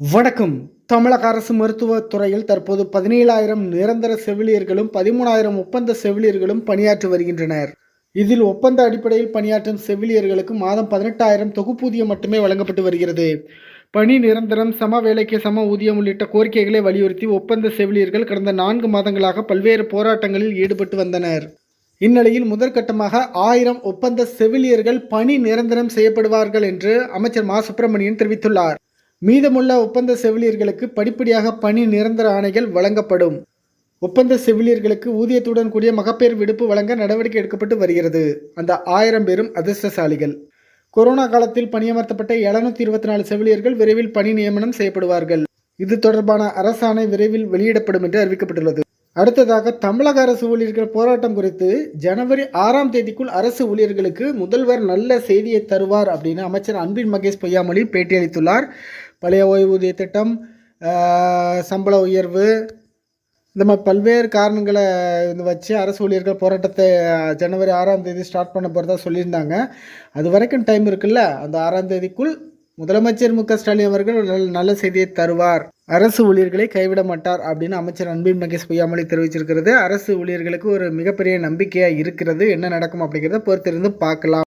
வணக்கம். தமிழக அரசு மருத்துவத் துறையில் தற்போது பதினேழாயிரம் நிரந்தர செவிலியர்களும் பதிமூணாயிரம் ஒப்பந்த செவிலியர்களும் பணியாற்றி வருகின்றனர். இதில் ஒப்பந்த அடிப்படையில் பணியாற்றும் செவிலியர்களுக்கு மாதம் பதினெட்டாயிரம் தொகுப்பூதியம் மட்டுமே வழங்கப்பட்டு வருகிறது. பணி நிரந்தரம் சம வேலைக்கு சம ஊதியம் உள்ளிட்ட கோரிக்கைகளை வலியுறுத்தி ஒப்பந்த செவிலியர்கள் கடந்த நான்கு மாதங்களாக பல்வேறு போராட்டங்களில் ஈடுபட்டு வந்தனர். இந்நிலையில் முதற்கட்டமாக ஆயிரம் ஒப்பந்த செவிலியர்கள் பணி நிரந்தரம் செய்யப்படுவார்கள் என்று அமைச்சர் மா. சுப்பிரமணியன் தெரிவித்துள்ளார். மீதமுள்ள ஒப்பந்த செவிலியர்களுக்கு படிப்படியாக பணி நிரந்தர ஆணைகள் வழங்கப்படும். ஒப்பந்த செவிலியர்களுக்கு ஊதியத்துடன் கூடிய மகப்பேறு விடுப்பு வழங்க நடவடிக்கை எடுக்கப்பட்டு வருகிறது. அந்த ஆயிரம் பேரும் அதிர்ஷ்டசாலிகள். கொரோனா காலத்தில் பணியமர்த்தப்பட்ட எழுநூத்தி இருபத்தி நாலு செவிலியர்கள் விரைவில் பணி நியமனம் செய்யப்படுவார்கள். இது தொடர்பான அரசாணை விரைவில் வெளியிடப்படும் என்று அறிவிக்கப்பட்டுள்ளது. அடுத்ததாக தமிழக அரசு ஊழியர்கள் போராட்டம் குறித்து ஜனவரி ஆறாம் தேதிக்குள் அரசு ஊழியர்களுக்கு முதல்வர் நல்ல செய்தியை தருவார் அப்படின்னு அமைச்சர் அன்பின் மகேஷ் பொய்யாமொழி பேட்டியளித்துள்ளார். பழைய ஓய்வூதிய திட்டம் சம்பள உயர்வு இந்த மாதிரி பல்வேறு காரணங்களை இது வச்சு அரசு ஊழியர்கள் போராட்டத்தை ஜனவரி ஆறாம் தேதி ஸ்டார்ட் பண்ண போகிறதா சொல்லியிருந்தாங்க. அது வரைக்கும் டைம் இருக்குல்ல? அந்த ஆறாம் தேதிக்குள் முதலமைச்சர் மு க ஸ்டாலின் அவர்கள் நல்ல- நல்ல செய்தியை தருவார். அரசு ஊழியர்களை கைவிட மாட்டார் அப்படின்னு அமைச்சர் அன்பின் மகேஷ் பொய்யாமொழி தெரிவிச்சிருக்கிறது. அரசு ஊழியர்களுக்கு ஒரு மிகப்பெரிய நம்பிக்கையாக இருக்கிறது. என்ன நடக்கும் அப்படிங்கிறத பொறுத்திருந்து பார்க்கலாம்.